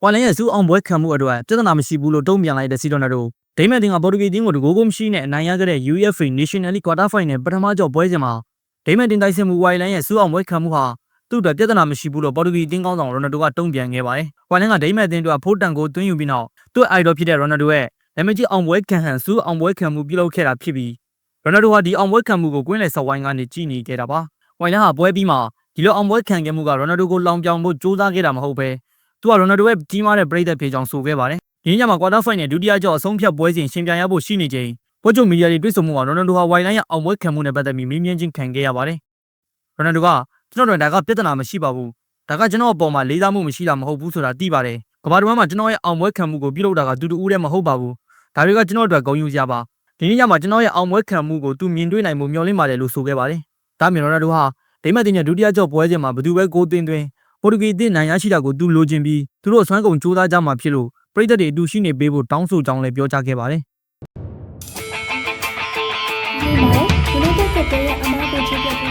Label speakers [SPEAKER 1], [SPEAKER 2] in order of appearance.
[SPEAKER 1] ။ဝိုင်လန်ရဲ့စူးအောင်ပွဲခံမှုအတွက်ပြဿနာမရှိဘူးလို့တုံ့ပြန်လိုက်တဲ့စီရိုနာတိုဒိမန်တင်ကပေါ်တူဂီတင်းကိုတကိုးကိုမရှိနဲ့အနိုင်ရခဲ့တဲ့ UEFA National League Quarter Final ပထမကြော့ပွဲစဉ်မှာဒိမန်တင်တိုက်စစ်မှုဝိုင်လန်ရဲ့စူးအောင်ပွဲခံမှုဟာသူ့အတွက်ပြဿနာမရှိဘူးလို့ပေါ်တူဂီတင်းကောင်းဆောင်ရိုနယ်ဒိုကတုံ့ပြန်ခဲ့ပါတယ်။ဝိုင်လန်ကဒိမန်တင်တို့ဖိုးတန်ကိုသွင်းယူပြီးနောက်သူ့အိုက်တော်ဖြစ်တဲ့ရိုနယ်ဒိုရဲ့နာမည်ကြီးအောင်ပွဲခံဟန်စူးအောင်ပွဲခံမှုပြုလုပ်ခဲ့တာဖြစ်ပြီးရိုနယ်ဒိုဟာဒီအောင်ပွဲခံမှုကိုကွင်းလယ်ဆော့ဝိုင်းကနေကြည်နေခဲ့တာပါ။ဝိုင်လန်ဟာပွဲပြီးမှာဒီလိုအောင်ပွဲခံခဲ့မှုကရိုနယ်ဒိုကိုလောင်ပြောင်ဖို့ကြိုးစားခဲ့တာမဟုတ်ပဲ သူကရိုနယ်ဒိုရဲ့ကြီးမားတဲ့ပရိသတ်ဖေးကြောင်ဆိုခဲ့ပါတယ်။ဒီညမှာကွာတာဖိုင်နယ်ဒုတိယကြော့အဆုံးဖြတ်ပွဲစဉ်ရှင်ပြိုင်ရဖို့ရှိနေချိန်ပွဲချုပ်မီဒီယာတွေတွေ့ဆုံမှုမှာရိုနယ်ဒိုဟာဝိုင်လန်ရဲ့အောင်ပွဲခံမှုနဲ့ပတ်သက်ပြီးမင်းမြန်းချင်းခံခဲ့ရပါတယ်။ရိုနယ်ဒိုကကျွန်တော်တို့ဒါကပြဿနာမရှိပါဘူး။ဒါကကျွန်တော်အပေါ်မှာလေးစားမှုမရှိတာမဟုတ်ဘူးဆိုတာသိပါတယ်။ကမ္ဘာတစ်ဝန်းမှာကျွန်တော်ရဲ့အောင်ပွဲခံမှုကိုပြုလုပ်တာကတူတူဦးတည်းမဟုတ်ပါဘူး။ဒါတွေကကျွန်တော်တို့အတွက်ဂုဏ်ယူစရာပါ။ဒီနေ့ညမှာကျွန်တော်ရဲ့အောင်ပွဲခံမှုကိုသူမြင်တွေ့နိုင်မှုမျှော်လင့်ပါတယ်လို့ဆိုခဲ့ပါတယ်။ဒါမျိုးရိုနယ်ဒိုဟာဒိမတ်တင်ရဲ့ဒုတိယကြော့ပွဲစဉ်မှာဘယ်သူပဲဂိုးသွင်းသွင်း ပေါ်တူဂီအသင်းနိုင်ရရှိတာကိုသူလိုချင်ပြီးသူတို့အစွမ်းကုန်ကြိုးစားကြမှာဖြစ်လို့ပရိသတ်တွေအတူရှိနေပေးဖို့တောင်းဆိုကြောင်းလည်းပြောကြားခဲ့ပါတယ်
[SPEAKER 2] ဒီမှာ United ကတဲ့ရဲ့အမ